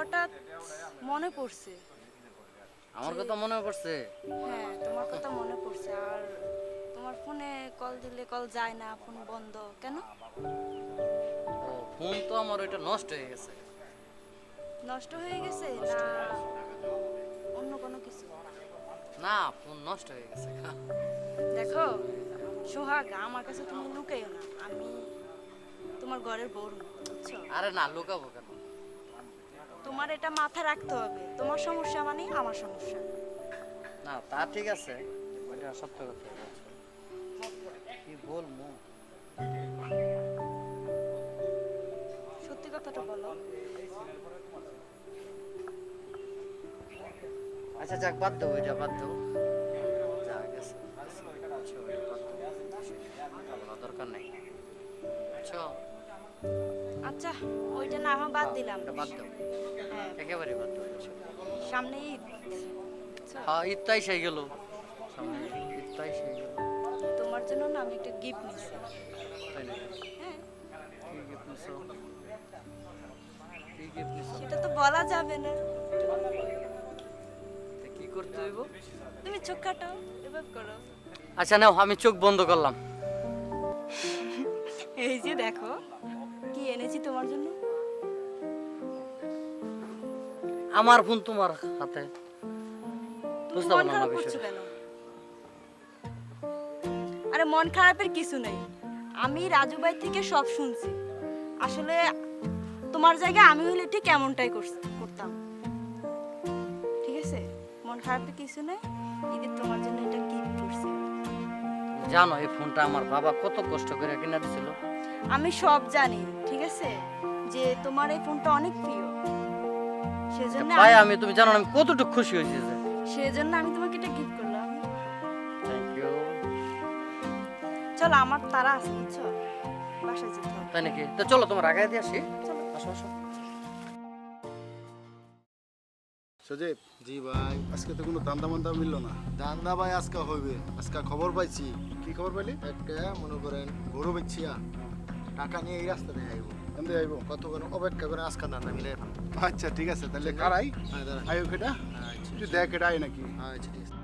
হঠাৎ মনে পড়ছে। আমার কথা মনে পড়ছে? হ্যাঁ তোমার কথা মনে পড়ছে। আর তোমার ফোনে কল দিলে কল যায় না ফোন বন্ধ। কেন? ও ফোন তো আমার ওইটা নষ্ট হয়ে গেছে। নষ্ট হয়ে গেছে না অন্য কোনো কিছু? না ফোন নষ্ট হয়ে গেছে। দেখো সোহাগ আমার কাছে তুমি লুকাইও না। আমি তোমার ঘরের বউ বুঝছ? আরে না লুকাবো কেন? তোমার এটা মাথায় রাখতে হবে। তোমার সমস্যা মানে আমার সমস্যা। না তা ঠিক আছে। ওইটা সত্য কথা। কি বলব? সত্যি কথাটা বলো। আচ্ছা যাক বাদ দেবো ওইটা বাদ দেবো আচ্ছা। দরকার নেই। বুঝছ আচ্ছা ওইটা না হয় বাদ দিলাম। বাদ দেবো একেবারে দেবো বুঝছ? সামনে ঈদ? হ্যাঁ ঈদটাই সেই গেল। সামনে ঈদটাই সেই গেল। তোমার জন্য না আমি একটা গিফট নিছি। তাই নাকি? হ্যাঁ। কি গিফট নিছো? কি গিফট নিছো? সেটা তো বলা যাবে না। তা কি করতে হইব? তুমি চোখ কাটাও এভাবে করো। আচ্ছা নাও আমি চোখ বন্ধ করলাম। এই যে দেখো কি এনেছি তোমার জন্য? আমার ফোন তোমার হাতে। বুঝতে মন পারলাম না খারাপ করছ বিষয়টা কেন? আরে মন খারাপের কিছু নেই। আমি রাজু ভাই থেকে সব শুনছি। আসলে তোমার জায়গায় আমি হলে ঠিক এমনটাই করস- করতাম। ঠিক আছে? মন খারাপের কিছু নেই? ঈদের তোমার জন্য এটা গিফট করছি। জানো এই ফোনটা আমার বাবা কত কষ্ট করে কিনে দিছিল। আমি সব জানি ঠিক আছে? যে তোমার এই ফোনটা অনেক প্রিয়। সেজন্য ভাই আমি- তুমি জানো না আমি কতটুকু খুশি হয়েছি যে। সেজন্য আমি তোমাকে এটা গিফট করলাম। থ্যাংক ইউ চলো আমার তারা আছে বুঝছ? বাসায় যেতে হবে। তাই নাকি? তো চলো তোমার আগে দিয়ে আসি। আসো আসো। সজীব জি ভাই আজকে তো কোনো দান্দা মান্দা মিললো না। দান্দা ভাই আজকে হইবে। আজকে খবর পাইছি। কি খবর পাইলি? একটা মনে করেন গরু বেচিয়া। টাকা নিয়ে এই রাস্তা দিয়ে আইব। এমনি আইব। কতক্ষণ অপেক্ষা করে আজকে দান্দা মিলে আচ্ছা ঠিক আছে তাহলে কারাই আইও কেটা তুই দেখ কেটা আই নাকি? আচ্ছা ঠিক আছে।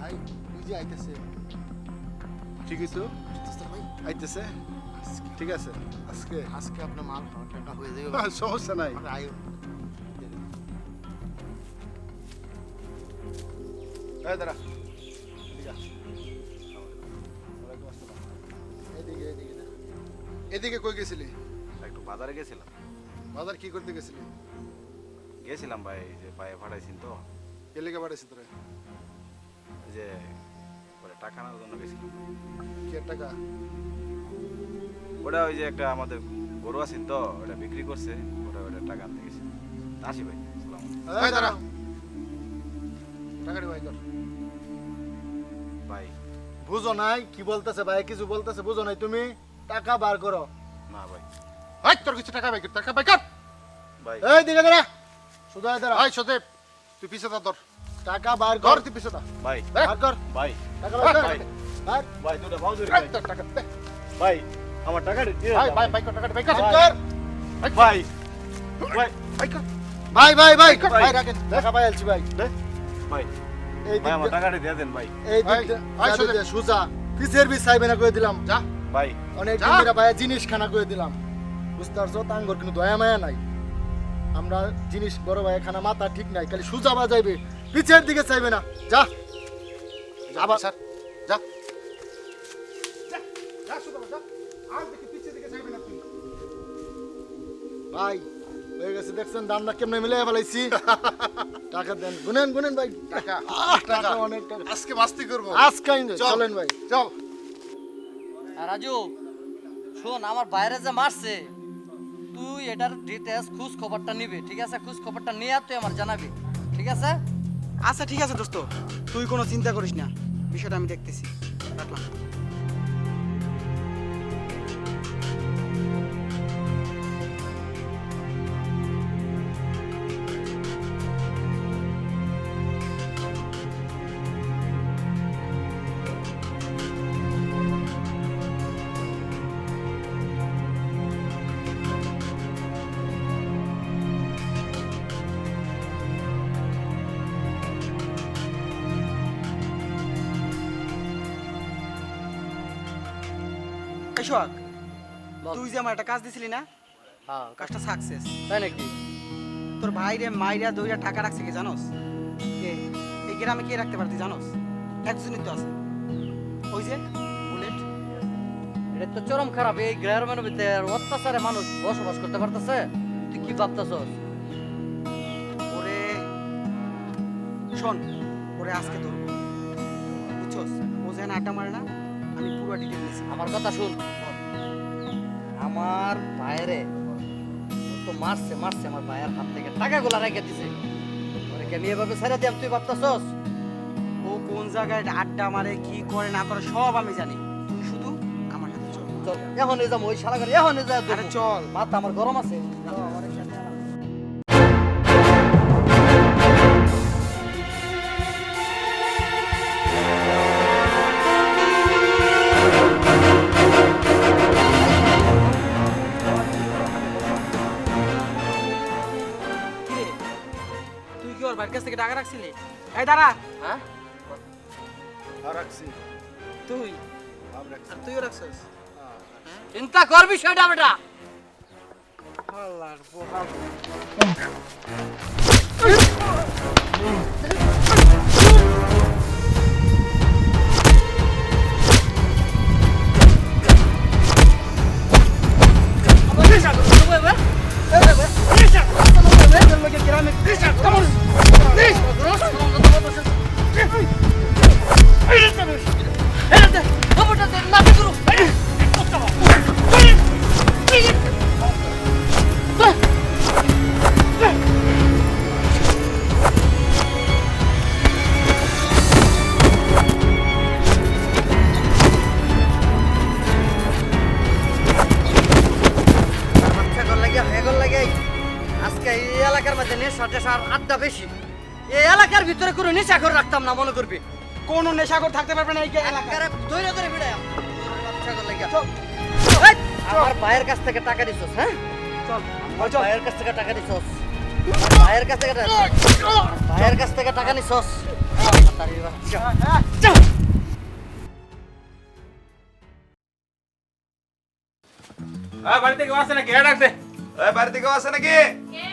ভাই বুঝে আইতেছে। ঠিক আছে। আইতেছে ঠিক আছে। আজকে? আজকে আপনার মাল খাওয়ার টাকা হয়ে যাবে। হ্যাঁ, সমস্যা নাই। আমরা আয়ু। এই দাঁড়া। এদিকে কই গেছিলি? একটু বাজারে গেছিলাম। বাজার কি করতে গেছিলি? গেছিলাম ভাই এই যে পায়ে ফাটাইছেন তো। কে লেগে তোরা। এই যে পরে টাকা নেওয়ার জন্য গেছিলাম। কি টাকা? ওটা ওই যে একটা আমাদের গরু আছেন তো ওটা বিক্রি করছে ওটা ওটা টাকা আনতে গেছি আসি ভাই সালাম দাঁড়া। টাকা ভাই কর। ভাই। বুঝো নাই কি বলতেছে ভাই কিছু বলতেছে বুঝো নাই তুমি? টাকা বার করো। না ভাই। হাই তোর কিছু টাকা বাই কর টাকা বাই কর। ভাই। এই দিকে দাঁড়া। শুধু দাঁড়া। হাই সদেব তুই পিছে দা তোর টাকা বার কর। তুই পিছে দা। ভাই। বার কর। ভাই। টাকা বার কর। ভাই। বার। ভাই দুটা ভাও ধরে ভাই। তোর টাকা দে। ভাই আমার টাকাটা দিয়ে ভাই ভাই ভাই কর টাকা বাই কর। ভাই। কর ভাই। ভাই। ভাই। কর ভাই ভাই। ভাই ভাই। ভাই রাখেন। টাকা পাই আলছি ভাই। দে। ভাই। এই ভাই আমার দিক টাকাটা দিয়ে দেন ভাই। এই ভাই, দিক ভাই, ভাই সুজা। পিছের বি সাইবে না করে দিলাম। যা। ভাই। অনেক। দিন ভাই জিনিস খানা করে দিলাম। বুঝতে পারছ? তাঙ্গর কিন্তু দয়া মায়া নাই। আমরা জিনিস বড় ভাই খানা মাথা ঠিক নাই খালি সুজা বাজাইবে। পিছের দিকে চাইবে না। যা! আবার স্যার। যা। যা, যা, সুজা বাজা। আর দেখি পিছের দিকে চাইবে না তুই। ভাই হয়ে গেছে দেখছেন? দামটা কেমনে মিলে ফেলাইছি। টাকা দেন। গুনেন গুনেন ভাই। টাকা। টাকা অনেক টাকা। আজকে মাস্তি করব। আজকে চলেন ভাই। চল। রাজু, শোন, আমার বাইরে যে মারছে, তুই এটার ডিটেলস খোঁজ খবরটা নিবি, ঠিক আছে? খোঁজ খবরটা নিয়ে তুই আমার জানাবি, ঠিক আছে? আচ্ছা ঠিক আছে, দোস্ত। তুই কোনো চিন্তা করিস না। বিষয়টা আমি দেখতেছি। রাখলাম। বল। তুই যে আমার একটা কাজ দিছিলি না? হ্যাঁ। কাজটা সাকসেস তাই নাকি? তোর ভাইরে মাইরা দইরা টাকা রাখছে কি জানোস? কে? এই গ্রামে কে রাখতে পারতি জানোস? একজনই তো আছে। ওই যে বুলেট। এটা তো চরম খারাপ। এই গ্রামের ভিতরে অত্যাচারে মানুষ বসবাস করতে পারতেছে। তুই কি ভাবতেছস? ওরে শোন ওরে আজকে ধরবো। বুঝছস? ও যেন আড্ডা মারে না আমি পুরো ডিটেল আমার কথা শুন। আমার ভাইরে তো মারছে মারছে আমার ভাইয়ের হাত থেকে টাকাগুলো রেখে দিছে। ওরে কি আমি এভাবে ছেড়ে তুই ভাবতেছস? ও কোন জায়গায় আড্ডা মারে কি করে না করে সব আমি জানি। তুই শুধু আমার সাথে চল। চল এখন যাম ওই শালা করে এখন যা চল। মাথা আমার গরম আছে। কাছ থেকে টাকা রাখছিলি? এই দাঁড়া। হ্যাঁ? রাখছি। তুই? আর তুইও রাখছিস? চিন্তা করবি সেটা বেটা। আল্লাহর বোকা। নেশা টেশার আড্ডা বেশি। এই এলাকার ভিতরে কোনো নেশা করে রাখতাম না মনে করবি? কোন নেশাখোর থাকতে পারবে না এই এলাকার ধরে লাগে এই, আমার ভাইয়ের কাছ থেকে টাকা দিছস হ্যাঁ? চল। আমার ভাইয়ের কাছ থেকে টাকা আমার ভাইয়ের কাছ থেকে টাকা ভাইয়ের কাছ থেকে টাকা নিছস। হ্যাঁ বাড়িতে কেউ আছে নাকি? হ্যাঁ ডাকতে। এই বাড়িতে কেউ আছে নাকি? তাড়াতাড়ি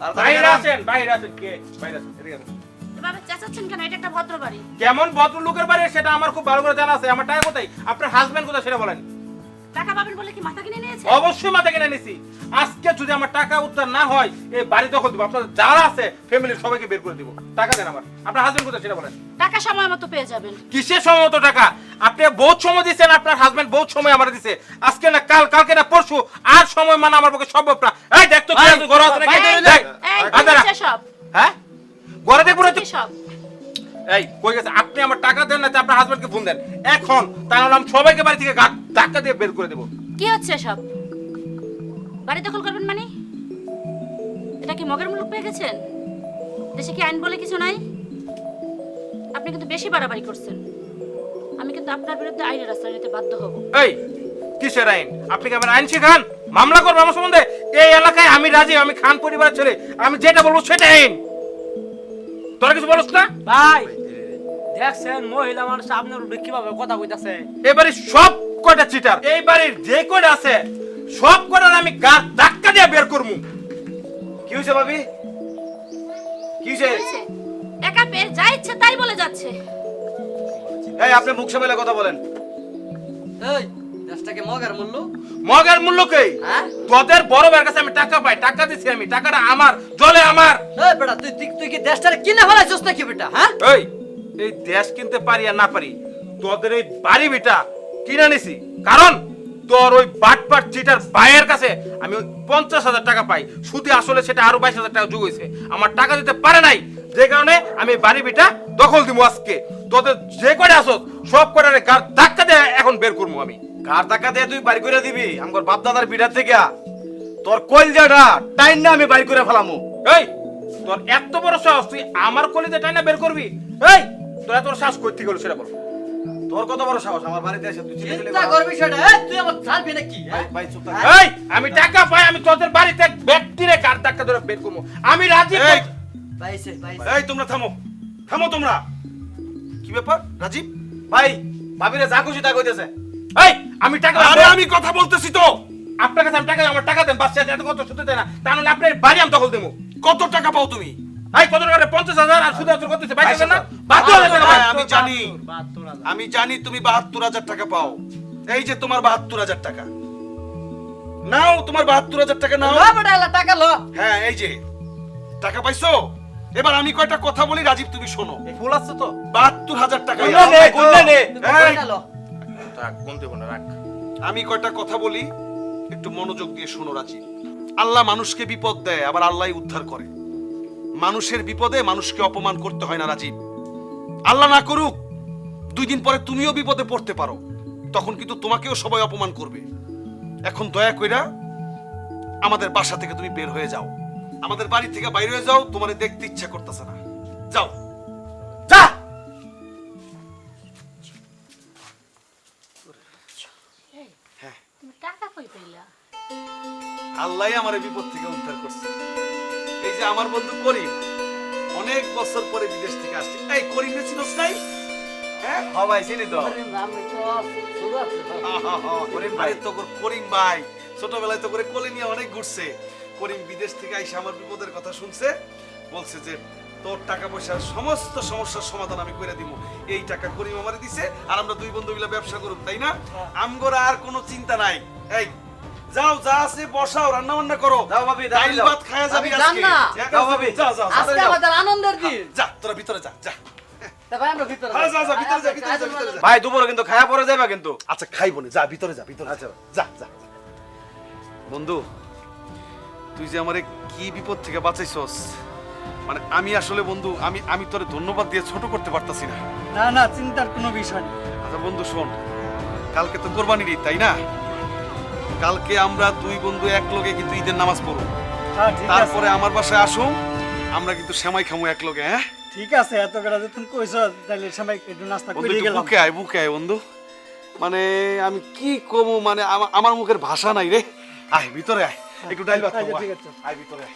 বাইরে আছেন বাইরে আছেন কে? বাইরে আছেন এদিকে আসেন। এভাবে চেঁচাচ্ছেন কেন? এটা একটা ভদ্র বাড়ি। কেমন ভদ্রলোকের বাড়ি? সেটা আমার খুব ভালো করে জানা আছে। আমার টাকা কোথায়? আপনার হাজবেন্ড কোথায়? সেটা বলেন। টাকা পাবেন বলে কি মাথা কিনে নিয়েছে অবশ্যই মাথা কিনে নিছি আজকে যদি আমার টাকা উদ্ধার না হয় এই বাড়ি দখল দিব আপনার যারা আছে ফ্যামিলির সবাইকে বের করে দিব। টাকা দেন আমার। আপনার হাজবেন্ড কোথায় সেটা বলেন। টাকা সময় মতো পেয়ে যাবেন। কিসের সময় মতো টাকা? আপনি বহুত সময় দিচ্ছেন আপনার হাজবেন্ড বহুত সময় আমার দিছে। আজকে না কাল কালকে না পরশু আর সময় মানে আমার পক্ষে সম্ভব না। এই দেখ তো কি আছে, আছে নাকি? এই কি সব। হ্যাঁ? ঘরে দেখব না সব। এই কই গেছে? আপনি আমার টাকা দেন না তো আপনার হাজবেন্ডকে ফোন দেন। এখন তা নাহলে আমি সবাইকে বাড়ি থেকে ধাক্কা দিয়ে বের করে দেবো। কি হচ্ছে সব বাড়ি দখল করবেন মানে? এটা কি মগের মুলুক পেয়ে গেছেন? দেশে কি আইন বলে কিছু নাই? আপনি কিন্তু বেশি বাড়াবাড়ি করছেন। আমি কিন্তু আপনার বিরুদ্ধে আইনের রাস্তা নিতে বাধ্য হব। এই কিসের আইন? আপনি কি আমার আইন শিখান? মামলা করব আমার সম্বন্ধে? এই এলাকায় আমি রাজি আমি খান পরিবারের ছেলে। আমি যেটা বলব সেটা আইন। তোরা কিছু বলছ না? ভাই দেখছেন মহিলা মানুষ আপনার উপরে কীভাবে কথা কইতাছে? এবারে সব কয়টা চিটার এই বাড়ির যে কয়টা আছে সব কয়টার আমি গা ধাক্কা দিয়ে বের করব কি হয়েছে ভাবি? কি? একা পেয়ে যা ইচ্ছে তাই বলে যাচ্ছে। এই আপনি মুখ সামলে কথা বলেন। এই দেশটাকে মগের মূল্য? মগের মূল্য কে? হ্যাঁ? তোদের বড় ভাইয়ের কাছে আমি টাকা পাই টাকা দিচ্ছি আমি টাকাটা আমার জলে আমার। এই বেটা তুই তুই- তুই কি দেশটারে কিনে ফেলাইছস নাকি বেটা হ্যাঁ? এই এই দেশ কিনতে পারি আর না পারি, তোদের এই বাড়ি বিটা কিনে নিছি কারণ তোর ওই বাটপাট চিটার ভাইয়ের কাছে আমি ওই পঞ্চাশ হাজার টাকা পাই। শুধু আসলে সেটা আরও বাইশ হাজার টাকা যোগ হয়েছে। আমার টাকা দিতে পারে নাই। যে কারণে আমি বাড়ি বিটা দখল দিব আজকে। তোদের যে কয়টা আসো সব কয়টারে গার ধাক্কা দিয়ে এখন বের করব আমি। কার ধাক্কা দিয়ে তুই বাড়ি করে দিবি আমার বাপ দাদার বিড়ার থেকে। তোর কলজাটা টাইম না আমি বাড়ি করে ফেলামু। এই, তোর এত বড় সাহস, তুই আমার কলিতে টাইনা বের করবি? এই তোর বড় সাহস করতে গেল সেটা বল। তোর কত বড় সাহস? আমার বাড়িতে এসে তুই চিল্লাচিল্লি চিন্তা করবি সেটা এই তুই আমার ছাড়বি নাকি ভাই হ্যাঁ? ভাই চুপ থাক। এই আমি টাকা পাই আমি তোদের বাড়িতে এক ব্যক্তিরে কার টাকা ধরে বের করব? আমি রাজি এই, পাইছে পাইছে এই তোমরা থামো। থামো তোমরা। কি ব্যাপার রাজীব? ভাই ভাবিরে যা খুশি তা কইতেছে। এই আমি টাকা আরে আমি কথা বলতেছি তো। আপনার কাছে আমি টাকা আমার টাকা দেন বাচ্চা এত কত শুতে দেয় না। তা নাহলে আপনার বাড়ি আমি দখল দেবো। কত টাকা পাও তুমি? ভাই কত টাকা রে? পঞ্চাশ হাজার আর সুদে আসল না? টাকা। ভাই। আমি জানি। আমি জানি তুমি টাকা পাও। এই যে তোমার টাকা। নাও তোমার টাকা নাও। এলা টাকা ল। হ্যাঁ এই যে। টাকা পাইছো? এবার আমি কয়টা কথা বলি রাজীব তুমি শোনো। ফুল আসছে তো। বাহাত্তর হাজার টাকা গুনলে নে, গুনলে নে। রাখ দেবো না রাখ। আমি কয়টা কথা বলি একটু মনোযোগ দিয়ে শোনো রাজীব। আল্লাহ মানুষকে বিপদ দেয় আবার আল্লাহ উদ্ধার করে। মানুষের বিপদে মানুষকে অপমান করতে হয় না রাজীব। আল্লাহ না করুক দুই দিন পরে তুমিও বিপদে পড়তে পারো। তখন কিন্তু তোমাকেও সবাই অপমান করবে। এখন দয়া কইরা আমাদের বাসা থেকে তুমি বের হয়ে যাও। আমাদের বাড়ি থেকে বাইরে হয়ে যাও তোমার দেখতে ইচ্ছা করতেছে না। যাও। যা! তুমি টাকা কই পাইলা? আল্লাহ আমার বিপদ থেকে উদ্ধার করছে। এই যে আমার বন্ধু করিম অনেক বছর পরে বিদেশ থেকে আসছে। এই করিম চিনস নাই? হ্যাঁ? হবাই চিনি তো। করিম ভাই তো কর- করিম ভাই। ছোটবেলায় তো করে কোলে নিয়ে অনেক ঘুরছে। করিম বিদেশ থেকে আইসা আমার বিপদের কথা শুনছে বলছে যে তোর টাকা পয়সার সমস্ত সমস্যার সমাধান আমি করে দিব এই টাকা করিম আমারে দিছে আর আমরা দুই বন্ধু মিলে ব্যবসা করুক তাই না? আমগোরা আর কোনো চিন্তা নাই। এই যাও যা আছে বসাও রান্না বান্না করো যাও ভাবি, যাও। ভাত খায়া যাবি আজকে না। যাও, ভাবি। যা যা যা, আজকে আমাদের আনন্দের দিন যা তোরা ভিতরে যা যা ভাই আমরা ভিতরে হ্যাঁ, যা, যাই। ভিতরে যা, ভিতরে যা। ভাই দুপুরে কিন্তু খায়া পরে যাবা কিন্তু আচ্ছা খাইবো না যা ভিতরে যা ভিতরে আচ্ছা। যা যা যা। বন্ধু তুই যে আমারে কি বিপদ থেকে বাঁচাইছস মানে আমি আসলে বন্ধু আমি আমি তোরে ধন্যবাদ দিয়ে ছোট করতে পারতাছি না না না চিন্তার কোনো বিষয় নেই আচ্ছা বন্ধু শোন কালকে তো কোরবানি ঈদ তাই না কালকে আমরা দুই বন্ধু এক লগে কিন্তু ঈদের নামাজ পড়ব। হ্যাঁ তারপরে আমার বাসায় আসো আমরা কিন্তু সেমাই খামু এক লগে হ্যাঁ? ঠিক আছে এত বেলা তুমি কইছো তাহলে সেমাই একটু নাস্তা করে গেলাম। বুকে আয় বুকে আয় বন্ধু। মানে আমি কি কমু মানে আমার মুখের ভাষা নাই রে। আয় ভিতরে আয়। একটু ডাইল ভাত খাও খাব, ঠিক আছে। আয় ভিতরে আয়।